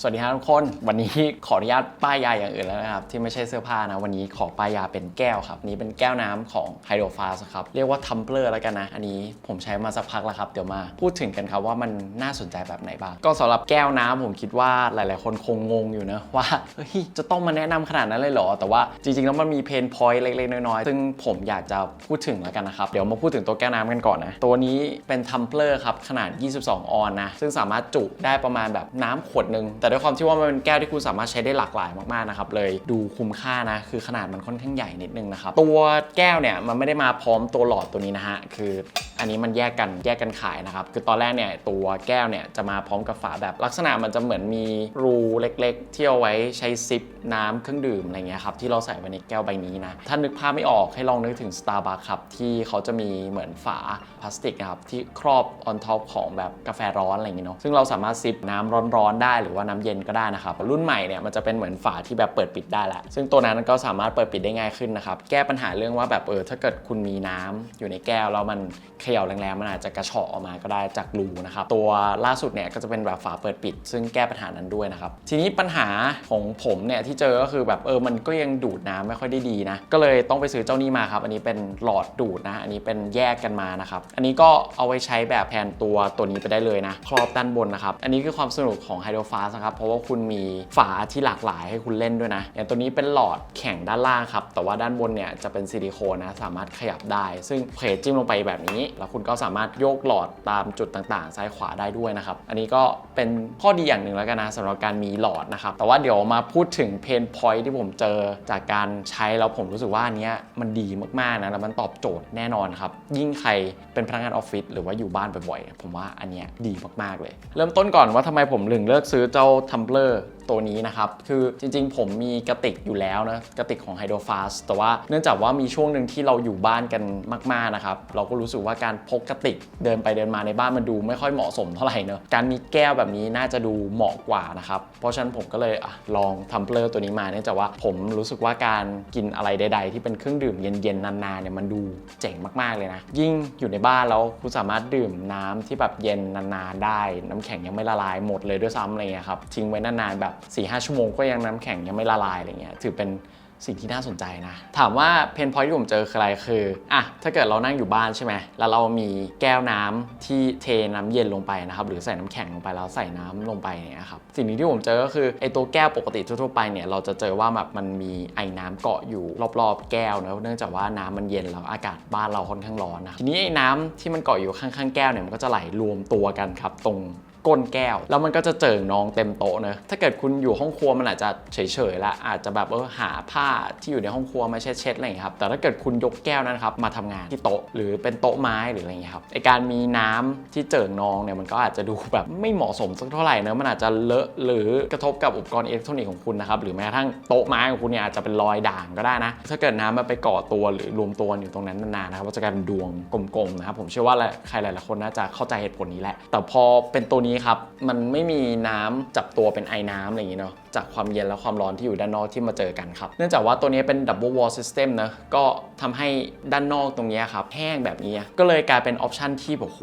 สวัสดีครับทุกคน วันนี้ขออนุญาตป้ายยาอย่างอื่นแล้วนะครับ ที่ไม่ใช่เสื้อผ้านะ วันนี้ขอป้ายยาเป็นแก้วครับ นี่เป็นแก้วน้ำของไฮโดรฟาสครับ เรียกว่าทัมเปอร์แล้วกันนะ อันนี้ผมใช้มาสักพักแล้วครับ เดี๋ยวมาพูดถึงกันครับว่ามันน่าสนใจแบบไหนบ้าง ก็สำหรับแก้วน้ำผมคิดว่าหลาย ๆ คนคงงงอยู่นะว่าเฮ้ยจะต้องมาแนะนำขนาดนั้นเลยเหรอ แต่ว่าจริง ๆ แล้วมันมีเพนพอยต์เล็ก ๆ น้อย ๆ ซึ่งผมอยากจะพูดถึงแล้วกันนะครับ เดี๋ยวมาพูดถึงตัวแก้วน้ำกันก่อนนะ ตัวนี้เป็นทัมเปอร์ครับขนาด 22 ออนนะ ซึ่งสามารถจุได้ประมาณแบบน้ำขวดนึงแต่ด้วยความที่ว่ามันเป็นแก้วที่คุณสามารถใช้ได้หลากหลายมากๆนะครับเลยดูคุ้มค่านะคือขนาดมันค่อนข้างใหญ่นิดนึงนะครับตัวแก้วเนี่ยมันไม่ได้มาพร้อมตัวหลอดตัวนี้นะฮะคืออันนี้มันแยกกันแยกกันขายนะครับคือตอนแรกเนี่ยตัวแก้วเนี่ยจะมาพร้อมกับฝาแบบลักษณะมันจะเหมือนมีรูเล็กๆ ที่เอาไว้ใช้ซิปน้ำเครื่องดื่มอะไรเงี้ยครับที่เราใส่ไว้ในแก้วใบนี้นะถ้านึกภาพไม่ออกให้ลองนึกถึง Starbucks ครับที่เขาจะมีเหมือนฝาพลาสติกนะครับที่ครอบ on top ของแบบกาแฟร้อนอะไรเงี้ยเนาะซึ่งเราสามารถซิปน้ำร้อนๆได้หรือว่าน้ำเย็นก็ได้นะครับ รุ่นใหม่เนี่ยมันจะเป็นเหมือนฝาที่แบบเปิดปิดได้แหละ ซึ่งตัวนั้นก็สามารถเปิดปิดได้ง่ายขึ้นนะครับ แก้ปัญหาเรื่องว่าแบบเออถ้าเกิดคุณมีน้ำอยู่ในแก้วแล้วมันเขย่าแรงๆมันอาจจะกระเฉาะออกมาก็ได้จากรูนะครับ ตัวล่าสุดเนี่ยก็จะเป็นแบบฝาเปิดปิด ซึ่งแก้ปัญหานั้นด้วยนะครับ ทีนี้ปัญหาของผมเนี่ยที่เจอก็คือแบบเออมันก็ยังดูดน้ำไม่ค่อยได้ดีนะ ก็เลยต้องไปซื้อเจ้านี้มาครับ อันนี้เป็นหลอดดูดนะ อันนี้เป็นแยกกันมานะครับ อันนี้ก็เอาไว้ใช้แบบแทนตัวตัวนี้ไปได้เลยนะ ครอบด้านบนนะครับ อันนี้คือความสนุกของไฮโดรฟาสนะครับ เพราะว่าคุณมีฝาที่หลากหลายให้คุณเล่นด้วยนะอย่างตัวนี้เป็นหลอดแข็งด้านล่างครับ แต่ว่าด้านบนเนี่ยจะเป็นซิลิโคนนะ สามารถขยับได้ ซึ่งเพจจิ้มลงไปแบบนี้ แล้วคุณก็สามารถโยกหลอดตามจุดต่างๆ ซ้ายขวาได้ด้วยนะครับ อันนี้ก็เป็นข้อดีอย่างหนึ่งแล้วกันนะสำหรับการมีหลอดนะครับ แต่ว่าเดี๋ยวมาพูดถึงเพนพอยที่ผมเจอจากการใช้แล้วผมรู้สึกว่าอันเนี้ยมันดีมากๆนะแล้วมันตอบโจทย์แน่นอนครับ ยิ่งใครเป็นพนักงานออฟฟิศหรือว่าอยู่บ้านบ่อยๆ ผมว่าอันเนี้ยดีมากๆเลย เริ่มต้นก่อนว่าทำไมผมถึงเลือกซื้อเจ้าทัมเ e อร์ ตัวนี้นะครับ คือจริงๆ ผมมีกระติกอยู่แล้วนะกระติกของ Hydro Fast แต่ว่าเนื่องจากว่ามีช่วงหนึ่งที่เราอยู่บ้านกันมาก ๆ นะครับ เราก็รู้สึกว่าการพกกระติกเดินไปเดินมาในบ้านมันดูไม่ค่อยเหมาะสมเท่าไหร่เนอะการมีแก้วแบบนี้น่าจะดูเหมาะกว่านะครับ เพราะฉะนั้นผมก็เลยอลองทัมเ e อร์ตัวนี้มาเนื่องจากว่าผมรู้สึกว่าการกินอะไรใด ๆ ที่เป็นเครื่องดื่มเย็นๆนานๆเนี่ยมันดูเจ๋งมากๆเลยนะ ยิ่งอยู่ในบ้านแล้วคุณสามารถดื่มน้ำที่แบบเย็นนานๆได้ น้ำแข็งยังไม่ละลายหมดเลยด้วยซ้ำอะไรเงี้ยครับทิ้งไว้นานๆแบบ4ีหชั่วโมงก็ยังน้ำแข็งยังไม่ละลายอะไรเงี้ยถือเป็นสิ่งที่น่าสนใจนะ ถามว่าเพนพอยที่ผมเจอคืออะไรคืออะถ้าเกิดเรานั่งอยู่บ้านใช่ไหมแล้วเรามีแก้วน้ำที่เทน้ำเย็นลงไปนะครับหรือใส่น้ำแข็งลงไปแล้วใส่น้ำลงไปเนี่ยครับสิ่งหนึงที่ผมเจอก็คือไอตัวแก้วปกติทั่วๆไปเนี่ยเราจะเจอว่าแบบมันมีไอ้น้ำเกาะอยู่รอบๆแก้วนะเนื่องจากว่าน้ำมันเย็นแล้วอากาศบ้านเราค่อนข้างร้อนนะทีนี้ไอ้น้ำที่มันเกาะอยู่ข้างๆแก้วเนี่ยมันก็จะไหลรวมตัวกันครับตรง ก้นแก้ว แล้วมันก็จะเจิ่งนองเต็มโต๊ะเนอะถ้าเกิดคุณอยู่ห้องครัวมันอาจจะเฉยๆละอาจจะแบบเออหาผ้าที่อยู่ในห้องครัวมาเช็ดๆอะไรอย่างเงี้ยครับแต่ถ้าเกิดคุณยกแก้วนั้นครับมาทำงานที่โต๊ะหรือเป็นโต๊ะไม้หรืออะไรอย่างเงี้ยครับไอการมีน้ำที่เจิ่งนองเนี่ยมันก็อาจจะดูแบบไม่เหมาะสมสักเท่าไหร่เนอะมันอาจจะเลอะหรือกระทบกับอุปกรณ์อิเล็กทรอนิกส์ของคุณนะครับหรือแม้กระทั่งโต๊ะไม้ของคุณเนี่ยอาจจะเป็นรอยด่างก็ได้นะ ถ้าเกิดน้ำมันไปก่อตัวหรือรวมตัวอยู่ตรงนั้นนานๆนะครับก็จะกลายเป็นดวงกลมๆนะครับผมเชื่อว่าใครหลายๆคนน่าจะเข้าใจเหตุผลนี้แหละแต่พอเป็นตัวนี้ครับ มันไม่มีน้ำจับตัวเป็นไอน้ำอะไรอย่างนี้เนาะจากความเย็นและความร้อนที่อยู่ด้านนอกที่มาเจอกันครับ เนื่องจากว่าตัวนี้เป็น double wall system นะก็ทำให้ด้านนอกตรงนี้ครับแห้งแบบนี้ก็เลยกลายเป็นออปชันที่แบบโห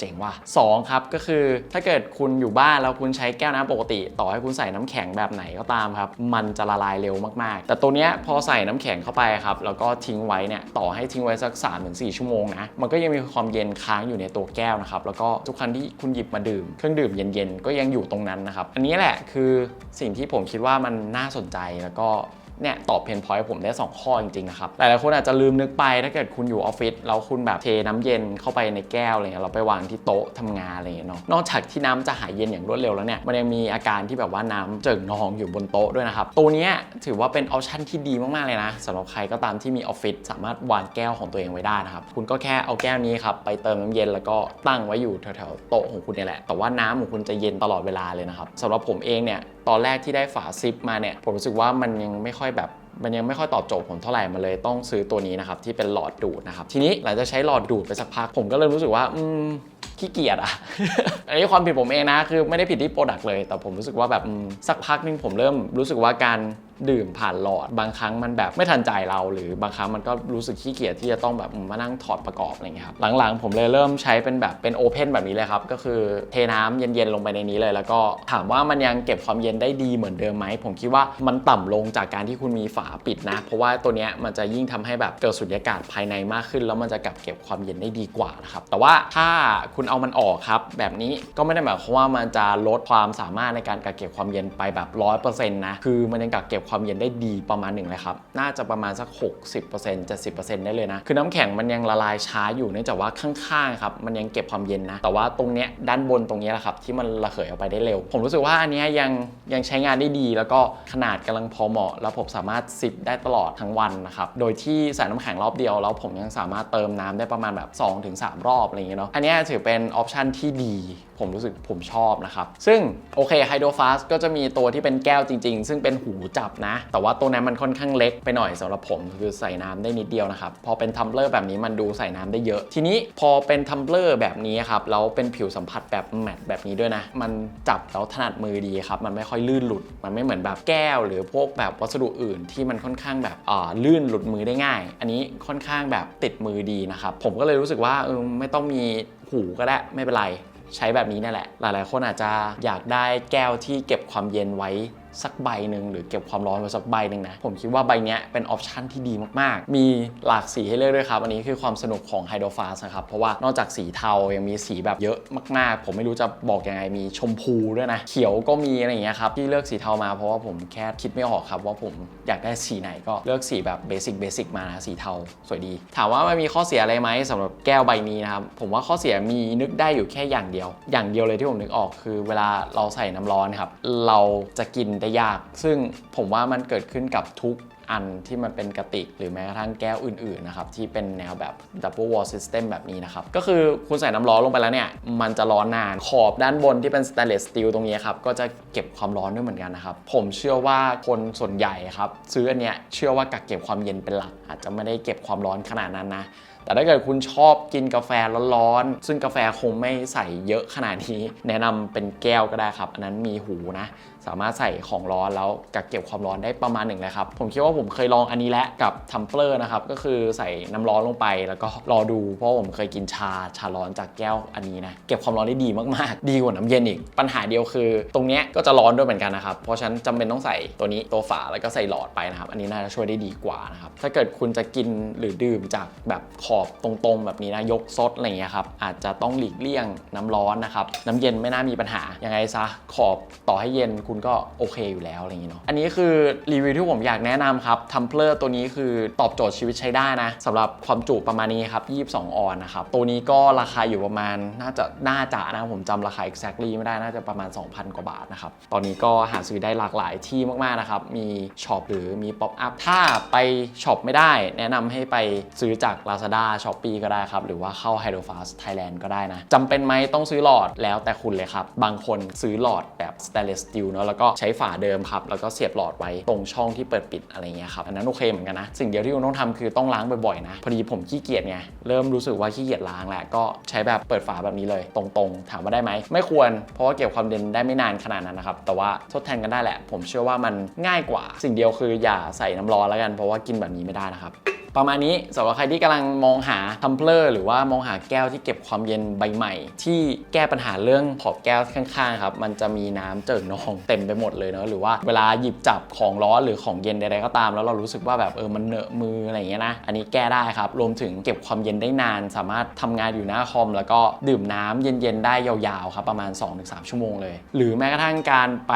เจ๋งว่ะ2ครับก็คือถ้าเกิดคุณอยู่บ้านแล้วคุณใช้แก้วน้ำปกติ ต่อให้คุณใส่น้ำแข็งแบบไหนก็ตามครับ มันจะละลายเร็วมากๆ แต่ตัวเนี้ยพอใส่น้ำแข็งเข้าไปครับแล้วก็ทิ้งไว้เนี่ยต่อให้ทิ้งไว้สัก3-4ชั่วโมงนะมันก็ยังมีความเย็นค้างอยู่ในตัวแก้วนะครับแล้วก็ทุกครั้งที่คุณหยิบมาดื่มเครื่องดื่มเย็นๆก็ยังอยู่ตรงนั้นนะครับอันนี้แหละคือสิ่งที่ผมคิดว่ามันน่าสนใจแล้วก็ เนี่ยตอบเพนพอยต์ผมได้ 2 ข้อจริงๆนะครับหลายๆคนอาจจะลืมนึกไปถ้าเกิดคุณอยู่ออฟฟิศแล้วคุณแบบเทน้ำเย็นเข้าไปในแก้วอะไรเงี้ยเราไปวางที่โต๊ะทำงานอะไรเงี้ยเนาะนอกจากที่น้ำจะหายเย็นอย่างรวดเร็วแล้วเนี่ยมันยังมีอาการที่แบบว่าน้ำเจิ่งนองอยู่บนโต๊ะด้วยนะครับตัวนี้ถือว่าเป็นออปชั่นที่ดีมากๆเลยนะสำหรับใครก็ตามที่มีออฟฟิศสามารถวางแก้วของตัวเองไว้ได้นะครับคุณก็แค่เอาแก้วนี้ครับไปเติมน้ำเย็นแล้วก็ตั้งไว้อยู่แถวๆโต๊ะของคุณเนี่ยแหละแต่ว่าน้ำของคุณจะเย็นตลอดเวลาเลยนะครับสำหรับผมเองเนี่ย ตอนแรกที่ได้ฝาซิปมาเนี่ยผมรู้สึกว่ามันยังไม่ค่อยแบบมันยังไม่ค่อยตอบโจทย์ผมเท่าไหร่มาเลยต้องซื้อตัวนี้นะครับที่เป็นหลอดดูดนะครับทีนี้หลังจากใช้หลอดดูดไปสักพักผมก็เริ่มรู้สึกว่าอืมขี้เกียจอะ อันนี้ความผิดผมเองนะ คือไม่ได้ผิดที่โปรดักต์เลย แต่ผมรู้สึกว่าแบบสักพักหนึงผมเริ่มรู้สึกว่าการดื่มผ่านหลอด บางครั้งมันแบบไม่ทันใจเรา หรือบางครั้งมันก็รู้สึกขี้เกียจที่จะต้องแบบมานั่งถอดประกอบอะไรเงี้ยครับ หลังๆ ผมเลยเริ่มใช้เป็นแบบเป็นโอเพนแบบนี้เลยครับ ก็คือเทน้ำเย็นๆลงไปในนี้เลย แล้วก็ถามว่ามันยังเก็บความเย็นได้ดีเหมือนเดิมไหม ผมคิดว่ามันต่ำลงจากการที่คุณมีฝาปิดนะ เพราะว่าตัวเนี้ยมันจะยิ่งทำให้แบบเกิดสุญญากาศภายในมากขึ้น แล้วมันจะกักเก็บความเย็นได้ดีกว่านะครับ แต่ว่าถ้าคุณเอามันออกครับ แบบนี้ก็ไม่ได้หมายความว่ามันจะลดความสามารถในการกักเก็บความเย็นไปแบบ100%นะคือมันยังกักเก็บความเย็นได้ดีประมาณหนึ่งเลยครับน่าจะประมาณสัก 60% 70%ได้เลยนะ คือน้ำแข็งมันยังละลายช้าอยู่เนื่องจากว่าข้างๆครับมันยังเก็บความเย็นนะ แต่ว่าตรงเนี้ยด้านบนตรงเนี้ยแหละครับที่มันระเหยออกไปได้เร็ว ผมรู้สึกว่าอันเนี้ยยังยังใช้งานได้ดี แล้วก็ขนาดกำลังพอเหมาะ แล้วผมสามารถซิปได้ตลอดทั้งวันนะครับโดยที่ใส่น้ำแข็งรอบเดียวแล้วผมยังสามารถเติมน้ำได้ประมาณแบบ2-3 รอบอะไรอย่างเงี้ยเนาะอันเนี้ยถือเป็นออปชันที่ดี ผมรู้สึกผมชอบนะครับ ซึ่งโอเคไฮโดรฟาสก็จะมีตัวที่เป็นแก้วจริง ๆ ซึ่งเป็นหูจับนะ แต่ว่าตัวนั้นมันค่อนข้างเล็กไปหน่อยสำหรับผมคือใส่น้ำได้นิดเดียวนะครับ พอเป็นทัมเบลอร์แบบนี้มันดูใส่น้ำได้เยอะ ทีนี้พอเป็นทัมเบลอร์แบบนี้ครับแล้วเป็นผิวสัมผัสแบบแมตต์แบบนี้ด้วยนะ มันจับแล้วถนัดมือดีครับมันไม่ค่อยลื่นหลุด มันไม่เหมือนแบบแก้ว หรือพวกแบบวัสดุอื่นที่มันค่อนข้างแบบอ่าลื่นหลุดมือได้ง่าย อันนี้ค่อนข้างแบบติดมือดีนะครับผมก็เลยรู้สึกว่าเออไม่ต้องมี หูก็ได้ไม่เป็นไร ใช้แบบนี้นั่นแหละ หลายๆ คนอาจจะอยากได้แก้วที่เก็บความเย็นไว้ สักใบหนึ่งหรือเก็บความร้อนไว้สักใบหนึ่งนะ ผมคิดว่าใบนี้เป็นออปชันที่ดีมากๆ มีหลากสีให้เลือกด้วยครับ อันนี้คือความสนุกของไฮโดรฟาสนะครับ เพราะว่านอกจากสีเทายังมีสีแบบเยอะมากๆ ผมไม่รู้จะบอกยังไงมีชมพูด้วยนะ เขียวก็มีอะไรอย่างเงี้ยครับที่เลือกสีเทามาเพราะว่าผมแค่คิดไม่ออกครับว่าผมอยากได้สีไหนก็เลือกสีแบบเบสิกเบสิกมานะสีเทาสวยดี ถามว่ามันมีข้อเสียอะไรไหมสำหรับแก้วใบนี้นะครับผมว่าข้อเสียมีนึกได้อยู่แค่อย่างเดียว อย่างเดียวเลยที่ผมนึกออกคือ เวลาเราใส่น้ำร้อนครับเราจะกินได้ยาก ซึ่งผมว่ามันเกิดขึ้นกับทุกอันที่มันเป็นกระติก หรือแม้กระทั่งแก้วอื่นๆนะครับที่เป็นแนวแบบ double wall system แบบนี้นะครับ ก็คือคุณใส่น้ำร้อนลงไปแล้วเนี่ย มันจะร้อนนานขอบด้านบนที่เป็น stainless steel ตรงนี้ครับ ก็จะเก็บความร้อนด้วยเหมือนกันนะครับ ผมเชื่อว่าคนส่วนใหญ่ครับ ซื้ออันเนี้ยเชื่อว่ากักเก็บความเย็นเป็นหลัก อาจจะไม่ได้เก็บความร้อนขนาดนั้นนะ แต่ถ้าเกิดคุณชอบกินกาแฟร้อนๆ ซึ่งกาแฟคงไม่ใส่เยอะขนาดนี้ แนะนำเป็นแก้วก็ได้ครับ อันนั้นมีหูนะ สามารถใส่ของร้อนแล้วกักเก็บความร้อนได้ประมาณหนึ่งเลยครับ ผมคิดว่าผมเคยลองอันนี้แล้วกับทัมเปอร์นะครับ ก็คือใส่น้ำร้อนลงไปแล้วก็รอดู เพราะผมเคยกินชาชาร้อนจากแก้วอันนี้นะ เก็บความร้อนได้ดีมากๆ ดีกว่าน้ำเย็นอีก ปัญหาเดียวคือ ตรงเนี้ยก็จะร้อนด้วยเหมือนกันนะครับ เพราะฉะนั้นจำเป็นต้องใส่ตัวนี้ตัวฝาแล้วก็ใส่หลอดไปนะครับ อันนี้น่าจะช่วยได้ดีกว่านะครับ ถ้าเกิดคุณจะกินหรือดื่มจากแบบขอบตรงๆ แบบนี้นะยกซดอะไรอย่างเงี้ยครับอาจจะต้องหลีกเลี่ยงน้ำร้อนนะครับน้ำเย็นไม่น่ามีปัญหายังไงซะขอบต่อให้เย็นคุณก็โอเคอยู่แล้วอะไรอย่างเงี้ยเนาะอันนี้คือรีวิวที่ผมอยากแนะนำครับทัมเพลอร์ตัวนี้คือตอบโจทย์ชีวิตใช้ได้นะสำหรับความจุประมาณนี้ครับ22 ออนนะครับตัวนี้ก็ราคาอยู่ประมาณน่าจะน่าจะนะผมจำราคา exactly ไม่ได้น่าจะประมาณ 2,000 กว่าบาทนะครับตอนนี้ก็หาซื้อได้หลากหลายที่มากๆนะครับมีช็อปหรือมีป๊อปอัพถ้าไปช็อปไม่ได้ แนะนำให้ไปซื้อจาก Lazada Shopee ก็ได้ครับ หรือว่าเข้า h y d r o f a s t Thailand ก็ได้นะจำเป็นไหมต้องซื้อหลอดแล้วแต่คุณเลยครับ บางคนซื้อหลอดแบบ stainless steel เนอะแล้วก็ใช้ฝาเดิมครับ แล้วก็เสียบหลอดไว้ตรงช่องที่เปิดปิดอะไรเงี้ยครับอันนั้นโอเคเหมือนกันนะ สิ่งเดียวที่คุณต้องทำคือต้องล้างบ่อยๆนะพอดีผมขี้เกียจไงเริ่มรู้สึกว่าขี้เกียจล้างแหล้วก็ใช้แบบเปิดฝาแบบนี้เลย ตรงๆ ถามว่าได้ไหมไม่ควร เพราะว่าเก็บความเย็นได้ไม่นานขนาดนั้นนะครับแต่ว่าทดแทนกันได้แหละ ผมเชื่อว่ามันง่ายกว่า สิ่งเดียวคืออย่าใส่น้ำร้อนแล้วกันเพราะว่ากินแบบนี้ไม่ได้นะครับ ประมาณนี้สำหรับใครที่กำลังมองหาทัมเพลอร์หรือว่ามองหาแก้วที่เก็บความเย็นใบใหม่ ที่แก้ปัญหาเรื่องขอบแก้วข้างๆครับมันจะมีน้ำเจิ่งนองเต็มไปหมดเลยเนาะหรือว่าเวลาหยิบจับของร้อนหรือของเย็นใดๆก็ตาม แล้วเรารู้สึกว่าแบบเออมันเหนอะมืออะไรอย่างเงี้ยนะอันนี้แก้ได้ครับรวมถึงเก็บความเย็นได้นาน สามารถทำงานอยู่หน้าคอม แล้วก็ดื่มน้ำเย็นๆได้ยาวๆครับประมาณ 2-3 ชั่วโมงเลย หรือแม้กระทั่งการไป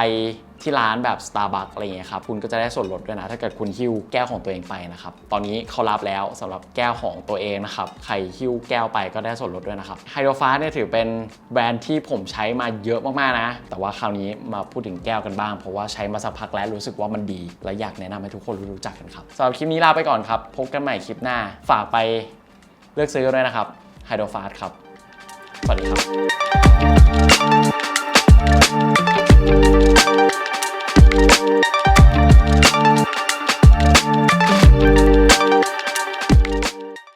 ที่ร้านแบบ Starbucks อะไรเงี้ยครับคุณก็จะได้ส่วนลดด้วยนะ ถ้าเกิดคุณหิ้วแก้วของตัวเองไปนะครับ ตอนนี้เขารับแล้วสำหรับแก้วของตัวเองนะครับ ใครหิ้วแก้วไปก็ได้ส่วนลดด้วยนะครับไฮโดรฟ้าเนี่ยถือเป็นแบรนด์ที่ผมใช้มาเยอะมากๆนะ แต่ว่าคราวนี้มาพูดถึงแก้วกันบ้าง เพราะว่าใช้มาสักพักแล้วรู้สึกว่ามันดี และอยากแนะนำให้ทุกคนรู้จักกันครับสำหรับคลิปนี้ลาไปก่อนครับพบกันใหม่คลิปหน้า ฝากไปเลือกซื้อด้วยนะครับไฮโดรฟาครับสวัสดีครับ